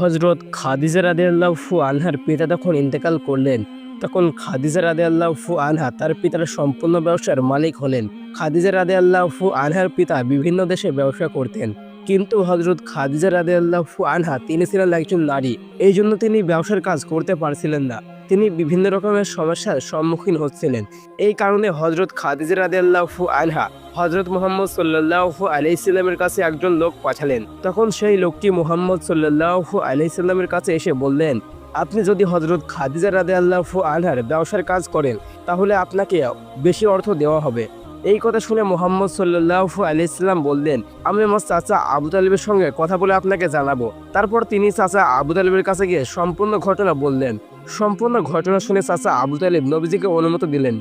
হজরত খাদিজা রাদে আল্লাহফু আনহার পিতা তখন ইন্তেকাল করলেন। তখন খাদিজা রাদে আল্লাহফু আনহা তার পিতার সম্পূর্ণ ব্যবসার মালিক হলেন। খাদিজা রাদে আল্লাহফু আনহার পিতা বিভিন্ন দেশে ব্যবসা করতেন। কিন্তু হজরত খাদিজা রাদে আল্লাহফু আনহা, তিনি ছিলেন একজন নারী। এই জন্য তিনি ব্যবসার কাজ করতে পারছিলেন না। তিনি বিভিন্ন রকমের সমস্যার সম্মুখীন হচ্ছিলেন। এই কারণে হজরত খাদিজা রাদে আল্লাহফু আনহা হজরত মোহাম্মদ সাল্লাহু আলাইসাল্লামের কাছে একজন লোক পাঠালেন। তখন সেই লোকটি মোহাম্মদ সাল্লাহু আলাইসাল্লামের কাছে এসে বললেন, আপনি যদি হজরত খাদিজা রাদে আল্লাহু আনহার ব্যবসার কাজ করেন, তাহলে আপনাকে বেশি অর্থ দেওয়া হবে। এই কথা শুনে মোহাম্মদ সাল্লাহু আলাইসাল্লাম বললেন, আমি আমার চাচা আবু তালিবের সঙ্গে কথা বলে আপনাকে জানাব। তারপর তিনি চাচা আবু তালিবের কাছে গিয়ে সম্পূর্ণ ঘটনা বললেন। সম্পূর্ণ ঘটনা শুনে চাচা আবু তালিব নবীজিকে অনুমতি দিলেন।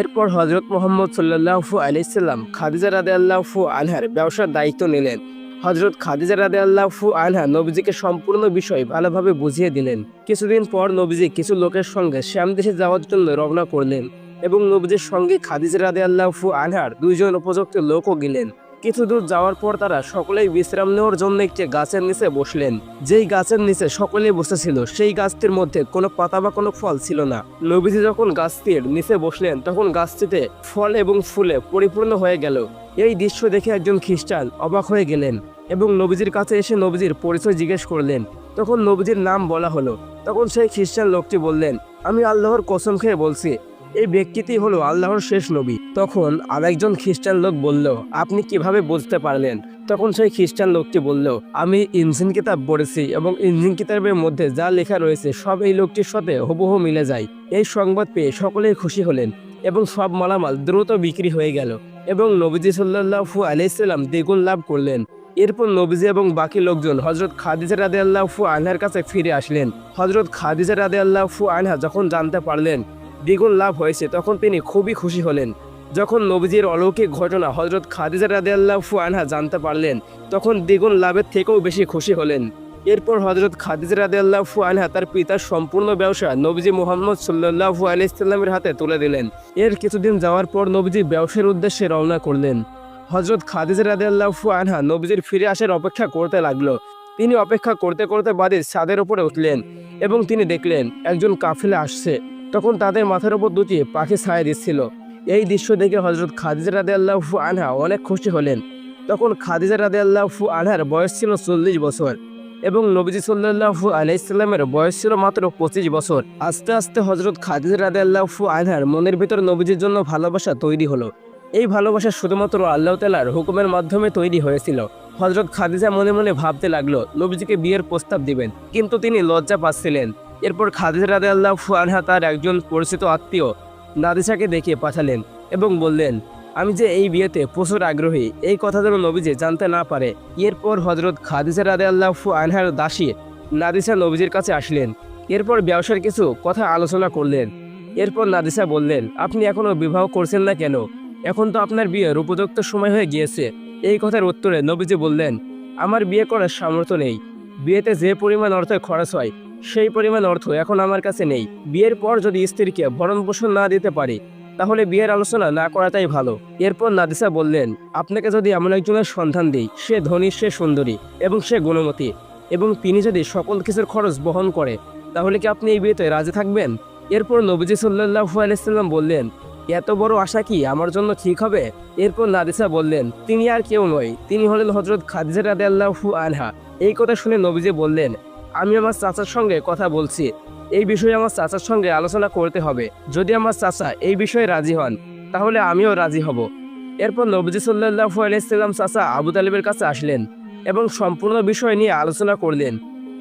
এরপর হজরত মোহাম্মদ সাল্লাহু আলাইসাল্লাম খাদিজা রাদে আল্লাহু আনহার ব্যবসার দায়িত্ব নিলেন। হজরত খাদিজা রাদে আল্লাহু আনহা নবীজিকে সম্পূর্ণ বিষয় ভালোভাবে বুঝিয়ে দিলেন। কিছুদিন পর নবীজি কিছু লোকের সঙ্গে শ্যাম দেশে যাওয়ার জন্য রওনা করলেন। এবং নবীজির সঙ্গে খাদিজা রাদে আল্লাহু আনহার দুইজন উপযুক্ত লোকও গেলেন। কিছু দূর যাওয়ার পর তারা সকলেই বিশ্রাম নেওয়ার জন্য একটি গাছের নিচে বসলেন। যেই গাছের নিচে সকলেই বসেছিল, সেই গাছটির মধ্যে কোনো পাতা বা কোনো ফল ছিল না। নবীজি যখন গাছটির নিচে বসলেন, তখন গাছটিতে ফল এবং ফুলে পরিপূর্ণ হয়ে গেল। এই দৃশ্য দেখে একজন খ্রিস্টান অবাক হয়ে গেলেন এবং নবীজির কাছে এসে নবীজির পরিচয় জিজ্ঞেস করলেন। তখন নবীজির নাম বলা হলো। তখন সেই খ্রিস্টান লোকটি বললেন, আমি আল্লাহর কসম খেয়ে বলছি এই ব্যক্তিটি হলো আল্লাহর শেষ নবী। তখন আরেকজন খ্রিস্টান লোক বলল, আপনি কীভাবে বুঝতে পারলেন? তখন সেই খ্রিস্টান লোকটি বলল, আমি ইঞ্জিন কিতাব পড়েছি এবং ইঞ্জিন কিতাবের মধ্যে যা লেখা রয়েছে সব এই লোকটির সাথে হুবহু মিলে যায়। এই সংবাদ পেয়ে সকলেই খুশি হলেন এবং সব মালামাল দ্রুত বিক্রি হয়ে গেল এবং নবীজি সাল্লাহু আলাইসাল্লাম দ্বিগুণ লাভ করলেন। এরপর নবীজি এবং বাকি লোকজন হজরত খাদিজা রাদে আল্লাহফু আনহার কাছে ফিরে আসলেন। হজরত খাদিজা রাদে আল্লাহফু আনহা যখন জানতে পারলেন দ্বিগুণ লাভ হয়েছে, তখন তিনি খুবই খুশি হলেন। যখন নবীজির অলৌকিক ঘটনা হজরত খাদিজা রাদে আল্লাহফু আনহা জানতে পারলেন, তখন দ্বিগুণ লাভের থেকেও বেশি খুশি হলেন। এরপর হজরত খাদিজা রাদে আল্লাহফু আনহা তার পিতার সম্পূর্ণ ব্যবসা নবীজি মোহাম্মদ সাল্লাহু আলাইসাল্লামের হাতে তুলে দিলেন। এর কিছুদিন যাওয়ার পর নবীজি ব্যবসার উদ্দেশ্যে রওনা করলেন। হজরত খাদিজা রাদে আল্লাহফু আনহা নবীজির ফিরে আসার অপেক্ষা করতে লাগল। তিনি অপেক্ষা করতে করতে বাড়ির ছাদের উপরে উঠলেন এবং তিনি দেখলেন, একজন কাফিলা আসছে। তখন তাদের মাথার উপর দুটি পাখি ছায়া দিচ্ছিল। এই দৃশ্য দেখে হজরত খাদিজা রাদে আল্লাহফু আনহা অনেক খুশি হলেন। তখন খাদিজা রাদে আল্লাহফু আনহার বয়স ছিল চল্লিশ বছর এবং নবীজি সাল্লাহু আলাইসাল্লামের বয়স ছিল মাত্র পঁচিশ বছর। আস্তে আস্তে হজরত খাদিজা রাদে আল্লাহফু আনহার মনের ভিতর নবীজির জন্য ভালোবাসা তৈরি হলো। এই ভালোবাসা শুধুমাত্র আল্লাহ তালার হুকুমের মাধ্যমে তৈরি হয়েছিল। হজরত খাদিজা মনে মনে ভাবতে লাগল, নবীজিকে বিয়ের প্রস্তাব দিবেন, কিন্তু তিনি লজ্জা পাচ্ছিলেন। এরপর খাদিজা রাদে আল্লাহ আনহা তার একজন পরিচিত আত্মীয় নাদিসাকে দেখে পাঠালেন এবং বললেন, আমি যে এই বিয়েতে প্রচুর আগ্রহী, এই কথা যেন নবীজি জানতে না পারে। এরপর হজরত খাদিজা রাদে আল্লাহ আনহার দাসী নাদিসা নবীজির কাছে আসলেন। এরপর ব্যবসার কিছু কথা আলোচনা করলেন। এরপর নাদিসা বললেন, আপনি এখনও বিবাহ করছেন না কেন? এখন তো আপনার বিয়ের উপযুক্ত সময় হয়ে গিয়েছে। এই কথার উত্তরে নবীজি বললেন, আমার বিয়ে করার সামর্থ্য নেই। বিয়েতে যে পরিমাণ অর্থ খরচ হয় সেই পরিমাণ অর্থ এখন আমার কাছে নেই। বিয়ের পর যদি স্ত্রীকে ভরণ পোষণ না দিতে পারি, তাহলে বিয়ের আলোচনা না করাটাই ভালো। এরপর নাদিসা বললেন, আপনাকে যদি এমন একজনের সন্ধান দিই, সে ধনী, সে সুন্দরী এবং সে গুণমতী এবং তিনি যদি সকল কিছুর খরচ বহন করে, তাহলে কি আপনি এই বিয়েতে রাজি থাকবেন? এরপর নবীজি সাল্লাহু আলাইসাল্লাম বললেন, এত বড় আশা কি আমার জন্য ঠিক হবে? এরপর নাদিসা বললেন, তিনি আর কেউ নয়, তিনি হলেন হজরত খাদিজা রাদে আল্লাহু আনহা। এই কথা শুনে নবীজি বললেন আমি আমার চাচার সঙ্গে কথা বলছি। এই বিষয়ে আমার চাচার সঙ্গে আলোচনা করতে হবে। যদি আমার চাচা এই বিষয়ে রাজি হন, তাহলে আমিও রাজি হব। এরপর নবজি সাল্লাহু আলাইসাল্লাম চাচা আবু তালিবের কাছে আসলেন এবং সম্পূর্ণ বিষয় নিয়ে আলোচনা করলেন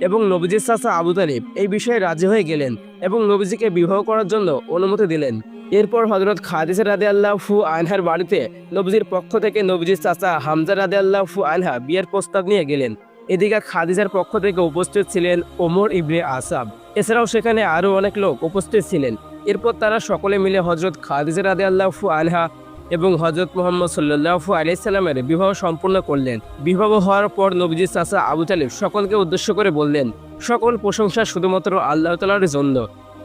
এবং নবজির চাচা আবু তালিব এই বিষয়ে রাজি হয়ে গেলেন এবং নবীজিকে বিবাহ করার জন্য অনুমতি দিলেন। এরপর হজরত খাদিজা রাদে আল্লাহ আনহার বাড়িতে নবজির পক্ষ থেকে নবজির চাচা হামজা রাদে আল্লাহ আনহা বিয়ের প্রস্তাব নিয়ে গেলেন। এদিকে খাদিজার পক্ষ থেকে উপস্থিত ছিলেন ওমর ইবনে আসাব। এছাড়াও সেখানে আরও অনেক লোক উপস্থিত ছিলেন। এরপর তারা সকলে মিলে হজরত খাদিজা রাদে আল্লাহু আলহা এবং হজরত মোহাম্মদ সাল্লাহু আলাইসাল্লামের বিবাহ সম্পূর্ণ করলেন। বিবাহ হওয়ার পর নবীজি চাচা আবু তালিব সকলকে উদ্দেশ্য করে বললেন, সকল প্রশংসা শুধুমাত্র আল্লাহ তালার জন্য।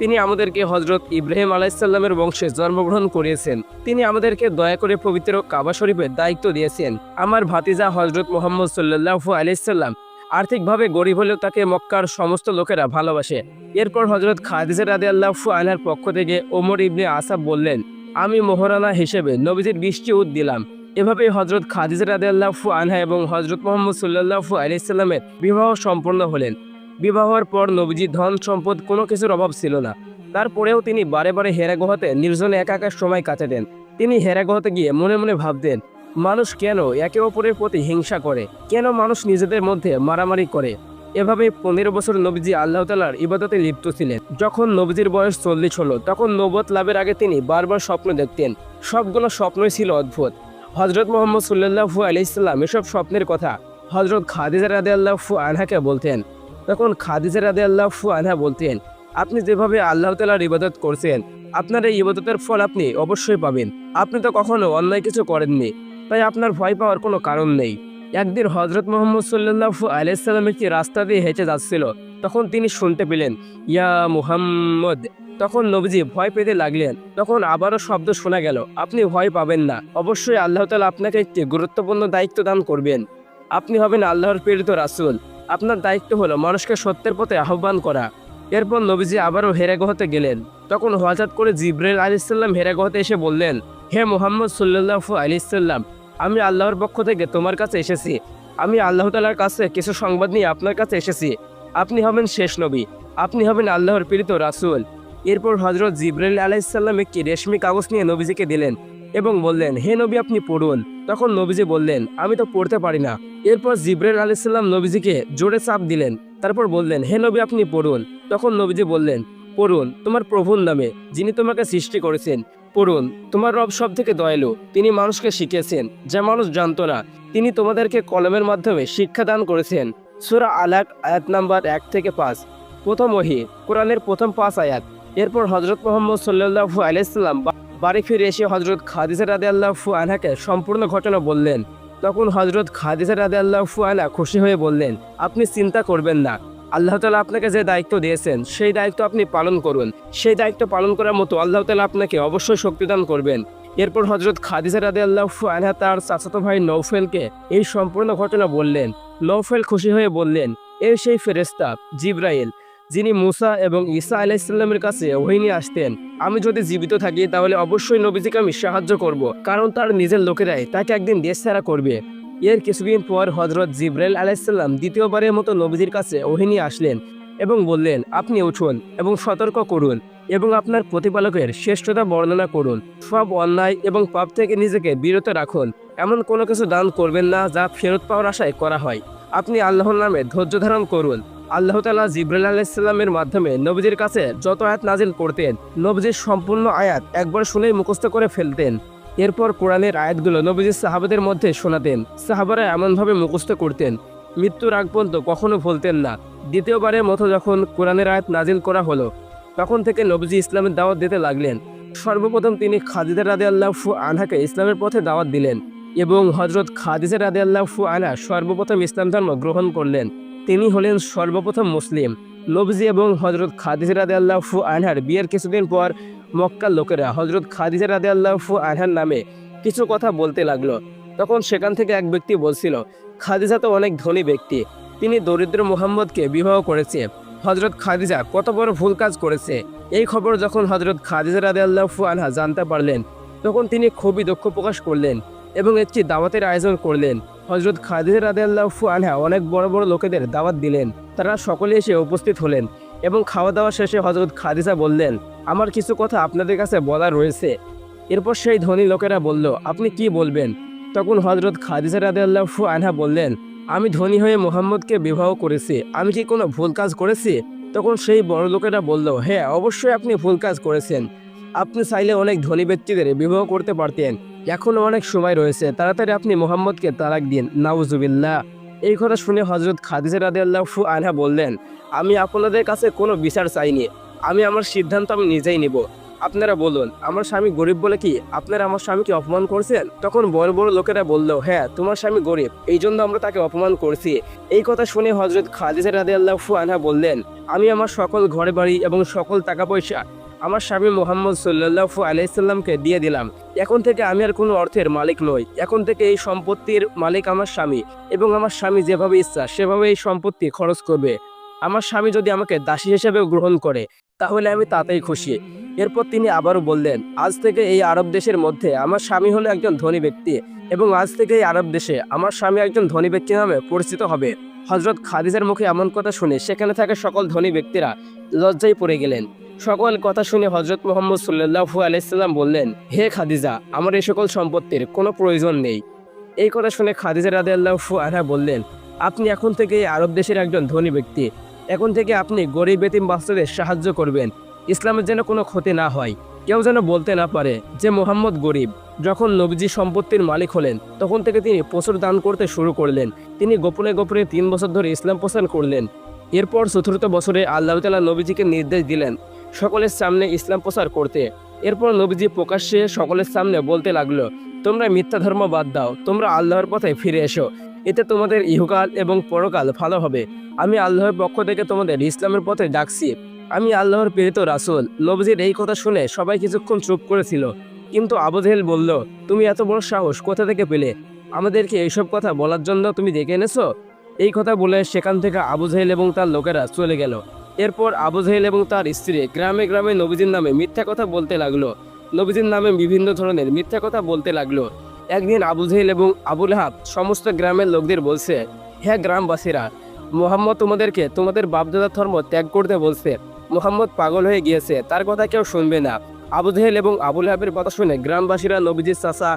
তিনি আমাদেরকে হজরত ইব্রাহিম আলাইসাল্লামের বংশে জন্মগ্রহণ করিয়েছেন। তিনি আমাদেরকে দয়া করে পবিত্র কাবা শরীফের দায়িত্ব দিয়েছেন। আমার ভাতিজা হজরত মোহাম্মদ সাল্লাহু আলাইসাল্লাম আর্থিকভাবে গরিব হলেও তাকে মক্কার সমস্ত লোকেরা ভালোবাসে। এরপর হজরত খাদিজা রাদে আল্লাহ আনহার পক্ষ থেকে ওমর ইবনে আসাব বললেন, আমি মোহরানা হিসেবে নবীজির বৃষ্টি উদ দিলাম। এভাবে হজরত খাদিজা রাদে আল্লাহ আনহা এবং হজরত মোহাম্মদ সাল্লাহু আলাইসাল্লামের বিবাহ সম্পন্ন হলেন। বিবাহের পর নবজি ধন, সম্পদ কোনো কিছুর অভাব ছিল না। তারপরেও তিনি বারে বারে হেরা গুহাতে নির্জনে একা একা সময় কাটাতেন। তিনি হেরা গুহাতে গিয়ে মনে মনে ভাবতেন, মানুষ কেন একে অপরের প্রতি হিংসা করে? কেন মানুষ নিজেদের মধ্যে মারামারি করে? এভাবে পনেরো বছর নবীজি আল্লাহ তালার ইবাদতে লিপ্ত ছিলেন। যখন নবজির বয়স চল্লিশ হলো, তখন নবত লাভের আগে তিনি বারবার স্বপ্ন দেখতেন। সবগুলো স্বপ্নই ছিল অদ্ভুত। হজরত মোহাম্মদ সাল্লাহু আলাইসাল্লাম এসব স্বপ্নের কথা হজরত খাদিজা রাদে আল্লাহু আনহাকে বলতেন তখন খাদিজা রাদে আল্লাহু আনহা বলতেন, আপনি যেভাবে আল্লাহ তালার ইবাদত করছেন, আপনার এই ইবাদতের ফল আপনি অবশ্যই পাবেন। আপনি তো কখনো অন্যায় কিছু করেননি, তাই আপনার ভয় পাওয়ার কোনো কারণ নেই। একদিন হজরত মোহাম্মদ সাল্লাহু আলাইসাল্লাম একটি রাস্তা দিয়ে হেঁটে যাচ্ছিল, তখন তিনি শুনতে পেলেন, ইয়া মুহাম্মদ। তখন নবজি ভয় পেতে লাগলেন, তখন আবারও শব্দ শোনা গেল, আপনি ভয় পাবেন না, অবশ্যই আল্লাহ তালা আপনাকে একটি গুরুত্বপূর্ণ দায়িত্ব দান করবেন। আপনি হবেন আল্লাহর প্রেরিত রাসূল। আপনার দায়িত্ব হলো মানুষকে সত্যের পথে আহ্বান করা। এরপর নবীজি আবারও হেরাগহতে গেলেন। তখন হঠাৎ করে জিব্রাইল আলিসাল্লাম হেরাগহতে এসে বললেন, হে মোহাম্মদ সাল্লাহু আলিসাল্লাম আমি আল্লাহর পক্ষ থেকে তোমার কাছে এসেছি। আমি আল্লাহ তালার কাছে কিছু সংবাদ নিয়ে আপনার কাছে এসেছি। আপনি হবেন শেষ নবী। আপনি হবেন আল্লাহর পীড়িত রাসূল। এরপর হজরত জিব্রাইল আলাইসাল্লাম একটি রেশমি কাগজ নিয়ে নবীজিকে দিলেন এবং বললেন, হে নবী, আপনি পড়ুন। তখন নবীজি বললেন, আমি তো পড়তে পারি না। এরপর জিব্রাইল আলাইসাল্লাম নবীজিকে জোরে চাপ দিলেন। তারপর বললেন, হে নবী, আপনি পড়ুন। তখন নবীজি বললেন, পড়ুন, তোমার প্রভুর নামে, যিনি তোমাকে সৃষ্টি করেছেন, পড়ুন। তোমার রব সব থেকে দয়ালু, তিনি মানুষকে শিখিয়েছেন, যা মানুষ জানত না। তিনি তোমাদেরকে কলমের মাধ্যমে শিক্ষা দান করেছেন। সুরা আলাক আয়াত নাম্বার এক থেকে পাঁচ। প্রথম ওহি, কোরআনের প্রথম পাঁচ আয়াত। এরপর হজরত মোহাম্মদ সাল্লাহু আলাইসাল্লাম বাড়ি ফিরে এসে হজরত খাদিজা রাদে আল্লাহু আনহাকে সম্পূর্ণ ঘটনা বললেন। তখন হজরত খাদিজা রাদে আল্লাহু আনহা খুশি হয়ে বললেন, আপনি চিন্তা করবেন না। আল্লাহ তালা আপনাকে যে দায়িত্ব দিয়েছেন, সেই দায়িত্ব আপনি পালন করুন। সেই দায়িত্ব পালন করার মতো আল্লাহ তালা আপনাকে অবশ্যই শক্তিদান করবেন। এরপর হজরত খাদিজা রাদে আল্লাহু আনহা তার চাচাতো ভাই নৌফেলকে এই সম্পূর্ণ ঘটনা বললেন। নৌফেল খুশি হয়ে বললেন এই সেই ফেরেস্তা জিব্রাইল। যিনি মুসা এবং ঈসা আলাইসাল্লামের কাছে ওহি নিয়ে আসতেন, আমি যদি জীবিত থাকি তাহলে অবশ্যই নবীজিকে আমি সাহায্য করব, কারণ তার নিজের লোকেরাই তাকে একদিন দেশ ছাড়া করবে। এর কিছুদিন পর হজরত জিব্রাইল আলাইসাল্লাম দ্বিতীয়বারের মতো নবীজির কাছে ওহি নিয়ে আসলেন এবং বললেন, আপনি উঠুন এবং সতর্ক করুন এবং আপনার প্রতিপালকের শ্রেষ্ঠতা বর্ণনা করুন। সব অন্যায় এবং পাপ থেকে নিজেকে বিরত রাখুন। এমন কোনো কিছু দান করবেন না যা ফেরত পাওয়ার আশায় করা হয়। আপনি আল্লাহর নামে ধৈর্য ধারণ করুন। আল্লাহ তালা জিব্রাইল আলাইসাল্লামের মাধ্যমে নবীজির কাছে যত আয়াত নাজিল করতেন, নবীজির সম্পূর্ণ আয়াত একবার শুনেই মুখস্থ করে ফেলতেন। এরপর কোরআনের আয়াতগুলো নবীজির সাহাবাদের মধ্যে শোনাতেন। সাহাবারা এমনভাবে মুখস্থ করতেন, মৃত্যুর আগ পর্যন্ত কখনো ভুলতেন না। দ্বিতীয়বারের মতো যখন কোরআনের আয়াত নাজিল করা হলো, তখন থেকে নবজি ইসলামের দাওয়াত দিতে লাগলেন। সর্বপ্রথম তিনি খাদিজা রাদে আল্লাহ ফু আনহাকে ইসলামের পথে দাওয়াত দিলেন এবং হজরত খাদিজা রাদে আল্লাহ ফু আনহা সর্বপ্রথম ইসলাম ধর্ম গ্রহণ করলেন। তিনি হলেন সর্বপ্রথম মুসলিম। নবজি এবং হজরত খাদিজা রাদে আল্লাহ আনহার বিয়ের কিছুদিন পর মক্কার লোকেরা হজরত খাদিজা রাদে আল্লাহ আনহার নামে কিছু কথা বলতে লাগল। তখন সেখান থেকে এক ব্যক্তি বলছিল, খাদিজা তো অনেক ধনী ব্যক্তি। তিনি দরিদ্র মোহাম্মদকে বিবাহ করেছে। হজরত খাদিজা কত বড় ভুল কাজ করেছে। এই খবর যখন হজরত খাদিজা রাদে আল্লাহ আনহা জানতে পারলেন, তখন তিনি খুবই দুঃখ প্রকাশ করলেন। এবং একটি দাওয়াতের আয়োজন করলেন। হজরত খাদিজা রাদে আল্লাহু আনহা অনেক বড় বড় লোকেদের দাওয়াত দিলেন। তারা সকলে এসে উপস্থিত হলেন এবং খাওয়া দাওয়া শেষে হজরত খাদিজা বললেন, আমার কিছু কথা আপনাদের কাছে বলা রয়েছে। এরপর সেই ধনী লোকেরা বলল, আপনি কি বলবেন? তখন হজরত খাদিজা রাদে আল্লাহু আনহা বললেন, আমি ধনী হয়ে মোহাম্মদকে বিবাহ করেছি। আমি কি কোনো ভুল কাজ করেছি? তখন সেই বড় লোকেরা বলল হ্যাঁ অবশ্যই আপনি ভুল কাজ করেছেন। আপনি চাইলে অনেক ধনী ব্যক্তিদের বিবাহ করতে পারতেন। এখনও অনেক সময় রয়েছে। তাড়াতাড়ি আপনি মোহাম্মদকে তালাক দিন। নাউজুবিল্লাহ। এই কথা শুনে হজরত খাদিজা ফু আনহা বললেন, আমি আপনাদের কাছে কোনো বিচার চাইনি। আমি আমার সিদ্ধান্ত আমি নিজেই নিব। আপনারা বলুন, আমার স্বামী গরিব বলে কি আপনারা আমার স্বামীকে অপমান করছেন? তখন বড় বড় লোকেরা বলল হ্যাঁ তোমার স্বামী গরিব। এই জন্য আমরা তাকে অপমান করছি। এই কথা শুনে হজরত খাদিজা রাদে আল্লাহ ফু আনহা বললেন, আমি আমার সকল ঘরে বাড়ি এবং সকল টাকা পয়সা আমার স্বামী মোহাম্মদ সাল্লাহু আলাইসাল্লামকে দিয়ে দিলাম। এখন থেকে আমি আর কোনো অর্থের মালিক নই। এখন থেকে এই সম্পত্তির মালিক আমার স্বামী এবং আমার স্বামী যেভাবে ইচ্ছা সেভাবে এই সম্পত্তি খরচ করবে। আমার স্বামী যদি আমাকে দাসী হিসেবে গ্রহণ করে, তাহলে আমি তাতেই খুশি। এরপর তিনি আবারও বললেন, আজ থেকে এই আরব দেশের মধ্যে আমার স্বামী হলো একজন ধনী ব্যক্তি এবং আজ থেকে এই আরব দেশে আমার স্বামী একজন ধনী ব্যক্তি নামে পরিচিত হবে। হজরত খাদিজার মুখে এমন কথা শুনে সেখানে থাকা সকল ধনী ব্যক্তিরা লজ্জায় পড়ে গেলেন। সকল কথা শুনে হজরত মোহাম্মদ সাল্লাহু আলাইসাল্লাম বললেন, হে খাদিজা, আমার এই সকল সম্পত্তির কোনো প্রয়োজন নেই। এই কথা শুনে খাদিজা রাদে আল্লাহু আনহা বললেন, আপনি এখন থেকে আরব দেশের একজন ধনী ব্যক্তি। এখন থেকে আপনি গরিব বেতিম বাচ্চাদের সাহায্য করবেন। ইসলামের যেন কোনো ক্ষতি না হয়। কেউ যেন বলতে না পারে যে মোহাম্মদ গরিব। যখন নবীজি সম্পত্তির মালিক হলেন, তখন থেকে তিনি প্রচুর দান করতে শুরু করলেন। তিনি গোপনে গোপনে তিন বছর ধরে ইসলাম প্রচার করলেন। এরপর চতুর্থ বছরে আল্লাহ তালা নবীজিকে নির্দেশ দিলেন সকলের সামনে ইসলাম প্রচার করতে। এরপর নবীজি প্রকাশ্যে সকলের সামনে বলতে লাগল, তোমরা মিথ্যা ধর্ম বাদ দাও, তোমরা আল্লাহর পথে ফিরে এসো। এতে তোমাদের ইহকাল এবং পরকাল ভালো হবে। আমি আল্লাহর পক্ষ থেকে তোমাদের ইসলামের পথে ডাকছি। আমি আল্লাহর প্রেরিত রাসুল। নবজির এই কথা শুনে সবাই কিছুক্ষণ চুপ করেছিল। কিন্তু আবু জেহেল বলল, তুমি এত বড় সাহস কোথা থেকে পেলে? আমাদেরকে এইসব কথা বলার জন্য তুমি ডেকে এনেছো? এই কথা বলে সেখান থেকে আবু জেহেল এবং তার লোকেরা চলে গেল। এরপর আবু জেহেল এবং তার স্ত্রী গ্রামে গ্রামে নবীজির নামে মিথ্যা কথা বলতে লাগল। নবীজির নামে বিভিন্ন ধরনের মিথ্যা কথা বলতে লাগল। একদিন আবু জেহেল এবং আবুল হাব সমস্ত গ্রামের লোকদের বলছে হ্যাঁ গ্রামবাসীরা, মোহাম্মদ তোমাদেরকে তোমাদের বাপদাদার ধর্ম ত্যাগ করতে বলছে। মোহাম্মদ পাগল হয়ে গিয়েছে, তার কথা কেউ শুনবে না। আবু জেহেল এবং আবুল হাবের কথা শুনে গ্রামবাসীরা নবীজির চাষা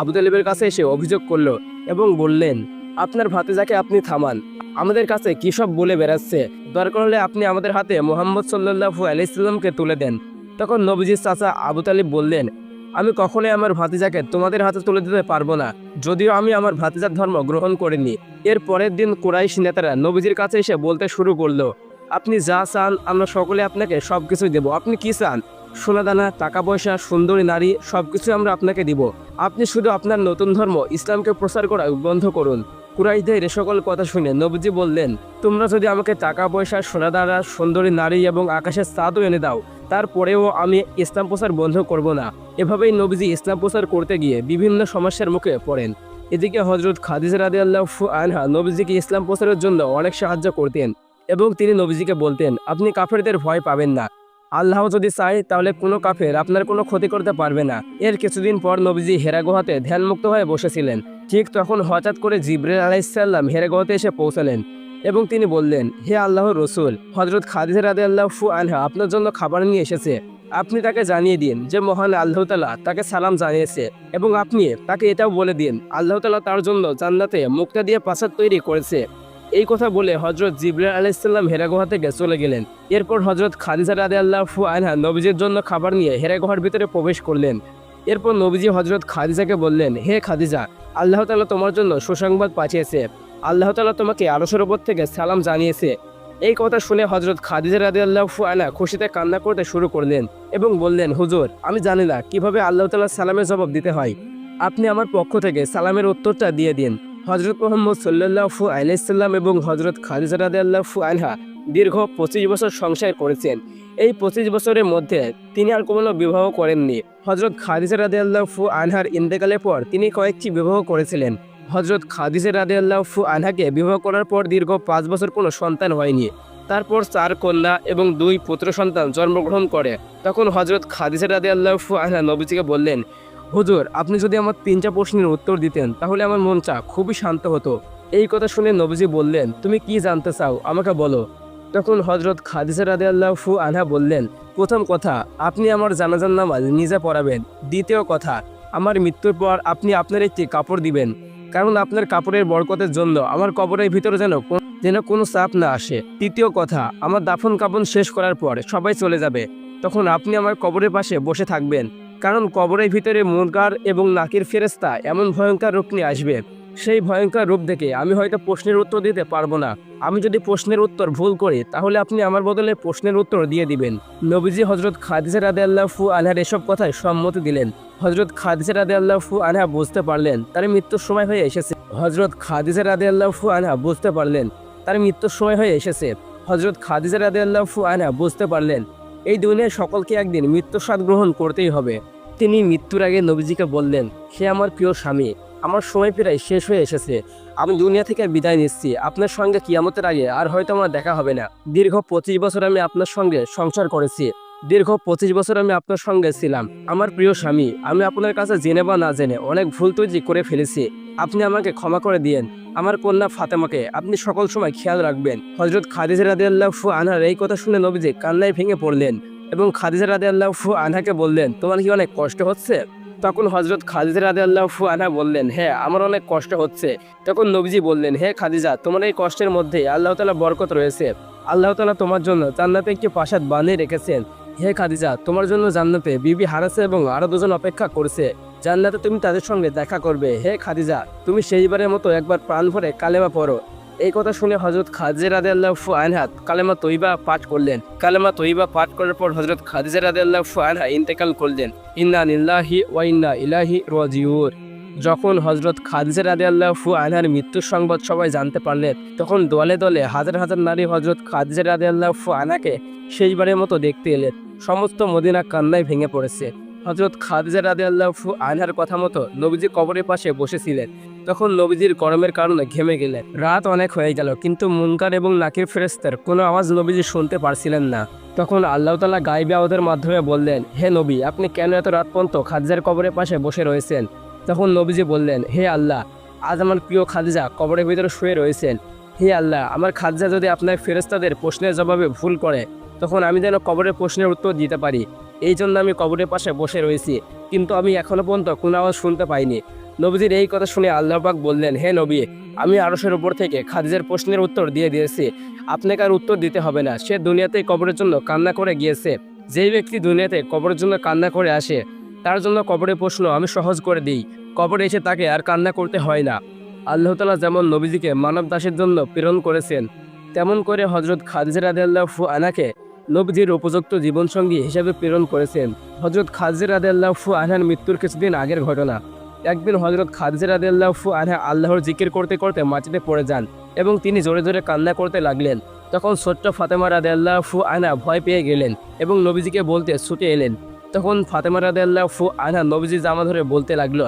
আবু তালেবের কাছে এসে অভিযোগ করল এবং বললেন, আপনার ভাতিজাকে আপনি থামান। আমাদের কাছে কী সব বলে বেড়াচ্ছে? দরকার হলে আপনি আমাদের হাতে মোহাম্মদ সাল্লাহু আলাইসাল্লামকে তুলে দেন। তখন নবীজির চাচা আবু তালিব বললেন, আমি কখনোই আমার ভাতিজাকে তোমাদের হাতে তুলে দিতে পারব না। যদিও আমি আমার ভাতিজার ধর্ম গ্রহণ করিনি। এর পরের দিন কুরাইশ নেতারা নবীজির কাছে এসে বলতে শুরু করল, আপনি যা চান, আমরা সকলে আপনাকে সব কিছুই দেবো। আপনি কি চান? সোনাদানা টাকা পয়সা সুন্দরী নারী সব কিছু আমরা আপনাকে দিব। আপনি শুধু আপনার নতুন ধর্ম, ইসলামকে প্রচার করা বন্ধ করুন। কুরাইশদের এ সকল কথা শুনে নবীজি বললেন, তোমরা যদি আমাকে টাকা পয়সা সোনাদানা, সুন্দরী নারী এবং আকাশের চাঁদও এনে দাও, তারপরেও আমি ইসলাম প্রচার বন্ধ করব না। এভাবেই নবীজি ইসলাম প্রচার করতে গিয়ে বিভিন্ন সমস্যার মুখে পড়েন। এদিকে হজরত খাদিজা রাদি আল্লাহ আনহা নবীজিকে ইসলাম প্রচারের জন্য অনেক সাহায্য করতেন এবং তিনি নবীজিকে বলতেন, আপনি কাফেরদের ভয় পাবেন না। আল্লাহ যদি চায়, তাহলে কোনো কাফের আপনার কোনো ক্ষতি করতে পারবে না। এর কিছুদিন পর নবীজি হেরা গুহাতে ধ্যানমুক্ত হয়ে বসেছিলেন। ঠিক তখন হঠাৎ করে জিব্রাইল আলাইসাল্লাম হেরা গুহাতে এসে পৌঁছালেন এবং তিনি বললেন, হে আল্লাহ রসুল হজরত খাদিজা রাদে আল্লাহ ফু আনহা আপনার জন্য খাবার নিয়ে এসেছে। আপনি তাকে জানিয়ে দিন যে মহান আল্লাহ তালা তাকে সালাম জানিয়েছে এবং আপনি তাকে এটাও বলে দিন, আল্লাহ তালা তার জন্য জান্নাতে মুক্তা দিয়ে প্রাসাদ তৈরি করেছে। এই কথা বলে হজরত জিবরাল আলাইসাল্লাম হেরাগুহা থেকে চলে গেলেন। এরপর হজরত খাদিজা রাদে আল্লাহ আনহা নবীজির জন্য খাবার নিয়ে হেরাগুহার ভিতরে প্রবেশ করলেন। এরপর নবীজি হজরত খাদিজাকে বললেন, হে খাদিজা, আল্লাহ তালা তোমার জন্য সুসংবাদ পাঠিয়েছে। আল্লাহ তালা তোমাকে আরশের ওপর থেকে সালাম জানিয়েছে। এই কথা শুনে হজরত খাদিজা রাদে আল্লাহ আনা খুশিতে কান্না করতে শুরু করলেন এবং বললেন, হুজুর, আমি জানি না কীভাবে আল্লাহ তালা সালামের জবাব দিতে হয়। আপনি আমার পক্ষ থেকে সালামের উত্তরটা দিয়ে দিন। হজরত মোহাম্মদ সাল্লাহু আলাইসাল্লাম এবং হজরত খাদিজা রাদে আনহা দীর্ঘ পঁচিশ বছর সংসার করেছেন। এই পঁচিশ বছরের মধ্যে তিনি আর কোনো বিবাহ করেননি। হজরত খাদিজা রাদে আল্লাহু আনহার ইন্তেকালের পর তিনি কয়েকটি বিবাহ করেছিলেন। হজরত খাদিজা রাদে আল্লাহু আনহাকে বিবাহ করার পর দীর্ঘ পাঁচ বছর কোনো সন্তান হয়নি। তারপর চার কন্যা এবং দুই পুত্র সন্তান জন্মগ্রহণ করে। তখন হজরত খাদিজা রাদে আল্লাহু আনহা নবীজিকে বললেন হুজুর, আপনি যদি আমার তিনটা প্রশ্নের উত্তর দিতেন, তাহলে আমার মনটা খুবই শান্ত হতো। এই কথা শুনে নবীজি বললেন, তুমি কি জানতে চাও? আমাকে বলো। তখন হজরত খাদিজা রাদে আনহা বললেন, প্রথম কথা, আপনি আমার জানাজান নামাজ নিজে পড়াবেন। দ্বিতীয় কথা, আমার মৃত্যুর পর আপনি আপনার একটি কাপড় দিবেন। কারণ আপনার কাপড়ের বরকতের জন্য আমার কবরের ভিতরে যেন যেন কোনো চাপ না আসে। তৃতীয় কথা, আমার দাফন কাপন শেষ করার পর সবাই চলে যাবে। তখন আপনি আমার কবরের পাশে বসে থাকবেন। কারণ কবরের ভিতরে মুরগার এবং নাকির ফেরেস্তা এমন ভয়ঙ্কর রূপ নিয়ে আসবে। সেই ভয়ঙ্কর রূপ দেখে আমি হয়তো প্রশ্নের উত্তর দিতে পারব না। আমি যদি প্রশ্নের উত্তর ভুল করি, তাহলে আপনি আমার বদলে প্রশ্নের উত্তর দিয়ে দিবেন। নবীজি হজরত খাদিজা রাদে আল্লাহ আনহার এসব কথায় সম্মতি দিলেন। হজরত খাদিজা রাদে আল্লাহ আনহা বুঝতে পারলেন, তার মৃত্যুর সময় হয়ে এসেছে। হজরত খাদিজা রাদে আল্লাহ আনহা বুঝতে পারলেন, তার মৃত্যুর সময় হয়ে এসেছে। হজরত খাদিজা রাদে আল্লাহ আনহা বুঝতে পারলেন এই দুনিয়ায় সকলকে একদিন মৃত্যুস্বাদ গ্রহণ করতেই হবে। তিনি মৃত্যুর আগে নবীজিকে বললেন সে আমার প্রিয় স্বামী, আমার সময় প্রায় শেষ হয়ে এসেছে। আমি দুনিয়া থেকে বিদায় নিচ্ছি। আপনার সঙ্গে কিয়ামতের আগে আর হয়তো আমার দেখা হবে না। দীর্ঘ পঁচিশ বছর আমি আপনার সঙ্গে সংসার করেছি। দীর্ঘ পঁচিশ বছর আমি আপনার সঙ্গে ছিলাম। আমার প্রিয় স্বামী, আমি আপনার কাছে জেনে বা না জেনে অনেক ভুল তৈরি করে ফেলেছি। আপনি আমাকে ক্ষমা করে দিয়েন। আমার কন্যা ফাতেমাকে আপনি সকল সময় খেয়াল রাখবেন। হজরত খাদিজা রাদে আল্লাহ আনহার এই কথা শুনে নবীজি কান্নায় ভেঙে পড়লেন এবং খাদিজা রাদে আল্লাহ আনহাকে বললেন, তোমার কি অনেক কষ্ট হচ্ছে? তখন হজরত খাদিজা রাদে আল্লাহ আনহা বললেন হ্যাঁ আমার অনেক কষ্ট হচ্ছে। তখন নবীজি বললেন, হে খাদিজা, তোমার এই কষ্টের মধ্যে আল্লাহ তালা বরকত রয়েছে। আল্লাহ তালা তোমার জন্য জান্নাতে একটি প্রাসাদ বানিয়ে রেখেছেন। হে খাদিজা, তোমার জন্য জান্নাতে বিবি হারাসে এবং আরও দুজন অপেক্ষা করছে। জান্নাতে তুমি তাদের সঙ্গে দেখা করবে। হে খাদিজা, তুমি সেইবারের মতো একবার প্রাণ ভরে কালেমা পড়ো। এই কথা শুনে হজরত খাদিজা রাদে আল্লাহ আনহাত কালেমা তৈবা পাঠ করলেন। কালেমা তৈবা পাঠ করার পর হজরত খাদিজা রাদে আল্লাহ আনহা ইন্তেকাল করলেন। ইন্না নিল্লাহি ওয়া ইন্না ইলাহি রাজিউর যখন হজরত খাদিজা রাদে আল্লাহ ফু আনহার মৃত্যুর সংবাদ সবাই জানতে পারলেন, তখন দলে দলে হাজার হাজার নারী হজরত খাদিজা রাদে আল্লাহ ফু আনাকে শেষবারের মতো দেখতে এলেন। সমস্ত মদিনা কান্নায় ভেঙে পড়েছে। হজরত খাদিজা রাদে আল্লাহ আনহার কথা মতো নবীজি কবরের পাশে বসেছিলেন। তখন নবীজির গরমের কারণে ঘেমে গেলেন। রাত অনেক হয়ে গেল, কিন্তু মুনকার এবং নাকির ফেরেস্তার কোনো আওয়াজ নবীজি শুনতে পারছিলেন না। তখন আল্লাহ তালা গাইবে আওয়াদের মাধ্যমে বললেন, হে নবী, আপনি কেন এত রাত পর্যন্ত খাদিজার কবরের পাশে বসে রয়েছেন? তখন নবীজি বললেন, হে আল্লাহ, আজ আমার প্রিয় খাদিজা কবরের ভিতরে শুয়ে রয়েছেন। হে আল্লাহ, আমার খাদিজা যদি আপনার ফেরেস্তাদের প্রশ্নের জবাবে ভুল করে তখন আমি যেন কবরের প্রশ্নের উত্তর দিতে পারি। এই জন্য আমি কবরের পাশে বসে রয়েছি। কিন্তু আমি এখনও পর্যন্ত কোনো আওয়াজ শুনতে পাইনি। নবীজির এই কথা শুনে আল্লাহবাক বললেন, হে নবী, আমি আরশের উপর থেকে খাদিজার প্রশ্নের উত্তর দিয়ে দিয়েছি। আপনাকে আর উত্তর দিতে হবে না। সে দুনিয়াতে কবরের জন্য কান্না করে গিয়েছে। যেই ব্যক্তি দুনিয়াতে কবরের জন্য কান্না করে আসে, তার জন্য কবরের প্রশ্ন আমি সহজ করে দিই। কবরে এসে তাকে আর কান্না করতে হয় না। আল্লাহ তালা যেমন নবীজিকে মানব দাসের জন্য প্রেরণ করেছেন, তেমন করে হজরত খাদিজা ফু আনাকে নবীজির উপযুক্ত জীবনসঙ্গী হিসেবে প্রেরণ করেছেন হজরত খাদিজা রাদেল্লাহ ফু আনহার মৃত্যুর কিছুদিন আগের ঘটনা। একদিন হজরত খাদিজা রাদেল্লাহ ফু আনহা আল্লাহর জিকির করতে করতে মাটিতে পড়ে যান এবং তিনি জোরে জোরে কান্না করতে লাগলেন। তখন ছোট্ট ফাতেমা ফু আনহা ভয় পেয়ে গেলেন এবং নবীজিকে বলতে ছুটে এলেন। তখন ফাতেমা ফু আনহা নবীজি জামা ধরে বলতে লাগল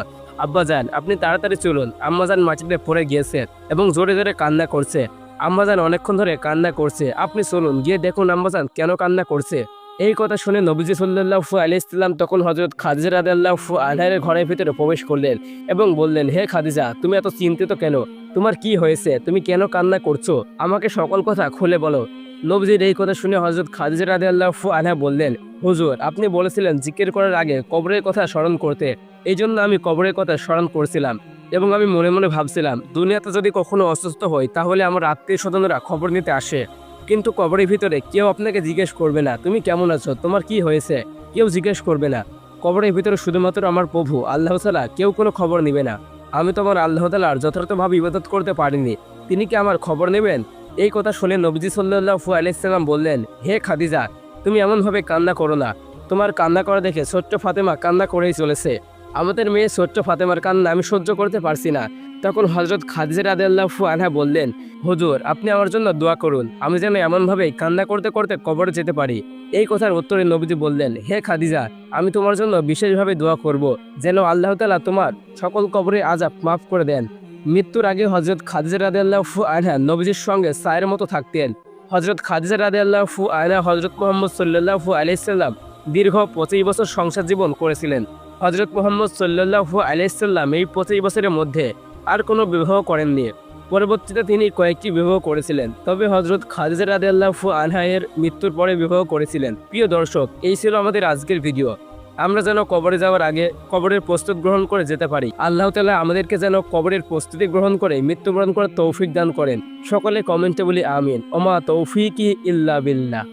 আব্বা যান আপনি তাড়াতাড়ি চলুন, আম্মাজান মাটিতে পড়ে গিয়েছে এবং জোরে জোরে কান্না করছে। আম্মাজান অনেকক্ষণ ধরে কান্না করছে। আপনি চলুন, গিয়ে দেখুন আম্মাজান কেন কান্না করছে। এই কথা শুনে নবীজি সাল্লাহ ইসলাম তখন হজরত খাদিজা রাদাল্লাহ ফু আনহারের ঘরের ভিতরে প্রবেশ করলেন এবং বললেন, হে খাদিজা, তুমি এত চিন্তিত কেন? তোমার কি হয়েছে? তুমি কেন কান্না করছ? আমাকে সকল কথা খুলে বলো। নবজির এই কথা শুনে হজরত খাদিজা আল্লাহ ফু আনহা বললেন, হুজুর, আপনি বলেছিলেন জিকির করার আগে কবরের কথা স্মরণ করতে। এই জন্য আমি কবরের কথা স্মরণ করছিলাম। এবং আমি মনে মনে ভাবছিলাম, দুনিয়াতে যদি কখনো অসুস্থ হই, তাহলে আমার আত্মীয় স্বজনরা খবর নিতে আসে। কিন্তু কবরের ভিতরে কেউ আপনাকে জিজ্ঞেস করবে না, তুমি কেমন আছো? তোমার কি হয়েছে? কেউ জিজ্ঞেস করবে না। কবরের ভিতরে শুধুমাত্র আমার প্রভু, আল্লাহ তালা কেউ কোনো খবর নেবে না। আমি তো আমার আল্লাহ তালার যথার্থভাবে ইবাদত করতে পারিনি। তিনি কি আমার খবর নেবেন? এই কথা শুনে নবজি সাল্লাহু আলাইসাল্লাম বললেন, হে খাদিজা, তুমি এমনভাবে কান্না করো না। তোমার কান্না করা দেখে ছোট্ট ফাতেমা কান্না করেই চলেছে। আমাদের মেয়ে ছোট্ট ফাতেমার কান্না আমি সহ্য করতে পারছি না। তখন হজরত খাদিজা রাদেল্লাহু আনহা বললেন, হুজুর, আপনি আমার জন্য দোয়া করুন। আমি যেন এমনভাবে কান্না করতে করতে কবরে যেতে পারি। এই কথার উত্তরে নবীজি বললেন, হে খাদিজা, আমি তোমার জন্য বিশেষভাবে দোয়া করব, যেন আল্লাহ তালা তোমার সকল কবরে আজাব মাফ করে দেন। মৃত্যুর আগে হজরত খাদিজা ফু আনহা নবীজির সঙ্গে সায়ের মতো থাকতেন। হজরত খাদিজা ফু আনহা হজরত মোহাম্মদ সাল্লাহু আলাইসাল্লাম দীর্ঘ পঁচিশ বছর সংসার জীবন করেছিলেন। হজরত মোহাম্মদ সাল্লাহু আলাইসাল্লাম এই পঁচিশ বছরের মধ্যে আর কোনো বিবাহ করেননি। পরবর্তীতে তিনি কয়েকটি বিবাহ করেছিলেন। তবে হজরত খাদিজা রাদেল্লাহ আনহায়ের মৃত্যুর পরে বিবাহ করেছিলেন। প্রিয় দর্শক, এই ছিল আমাদের আজকের ভিডিও। আমরা যেন কবরে যাওয়ার আগে কবরের প্রস্তুত গ্রহণ করে যেতে পারি। আল্লাহ তালা আমাদেরকে যেন কবরের প্রস্তুতি গ্রহণ করে, মৃত্যুবরণ করার তৌফিক দান করেন। সকলে কমেন্টে বলি আমিন। ওমা তৌফিকি ইল্লা বিল্লাহ।